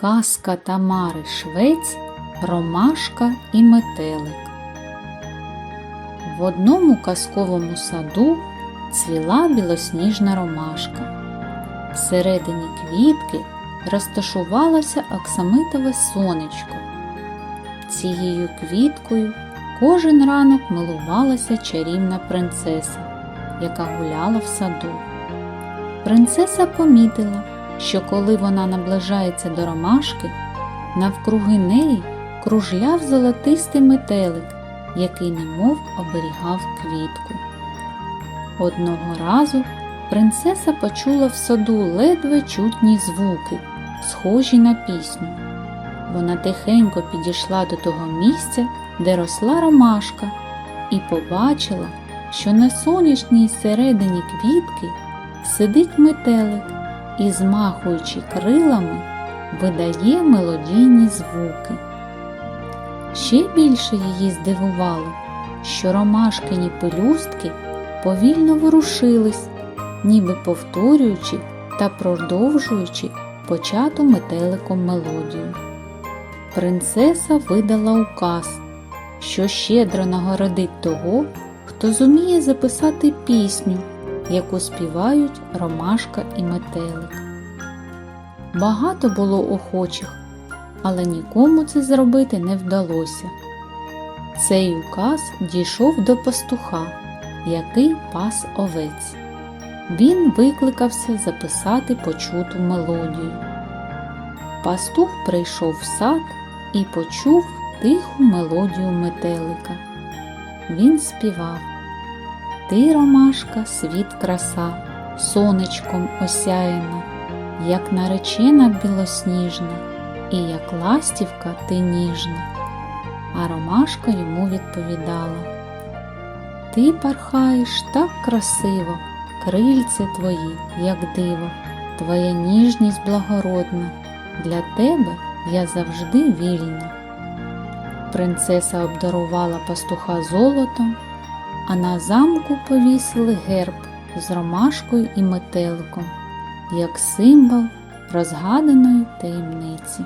Казка Тамари Швець Ромашка і метелик. В одному казковому саду цвіла білосніжна ромашка. Всередині квітки розташувалося оксамитове сонечко. Цією квіткою кожен ранок милувалася чарівна принцеса, яка гуляла в саду. Принцеса помітила, що коли вона наближається до ромашки, навкруги неї кружляв золотистий метелик, який немов оберігав квітку. Одного разу принцеса почула в саду ледве чутні звуки, схожі на пісню. Вона тихенько підійшла до того місця, де росла ромашка, і побачила, що на сонячній середині квітки сидить метелик і, змахуючи крилами, видає мелодійні звуки. Ще більше її здивувало, що ромашкині пелюстки повільно ворушились, ніби повторюючи та продовжуючи почату метеликом мелодію. Принцеса видала указ, що щедро нагородить того, хто зуміє записати пісню, яку співають ромашка і метелик. Багато було охочих, але нікому це зробити не вдалося. Цей указ дійшов до пастуха, який пас овець. Він викликався записати почуту мелодію. Пастух прийшов в сад і почув тиху мелодію метелика. Він співав Ти, ромашка, світ краса, сонечком осяяна, як наречена білосніжна, і як ластівка ти ніжна. А ромашка йому відповідала Ти пархаєш так красиво, крильце твої, як диво, твоя ніжність благородна, для тебе я завжди вільна. Принцеса обдарувала пастуха золотом, а на замку повісили герб з ромашкою і метеликом, як символ розгаданої таємниці.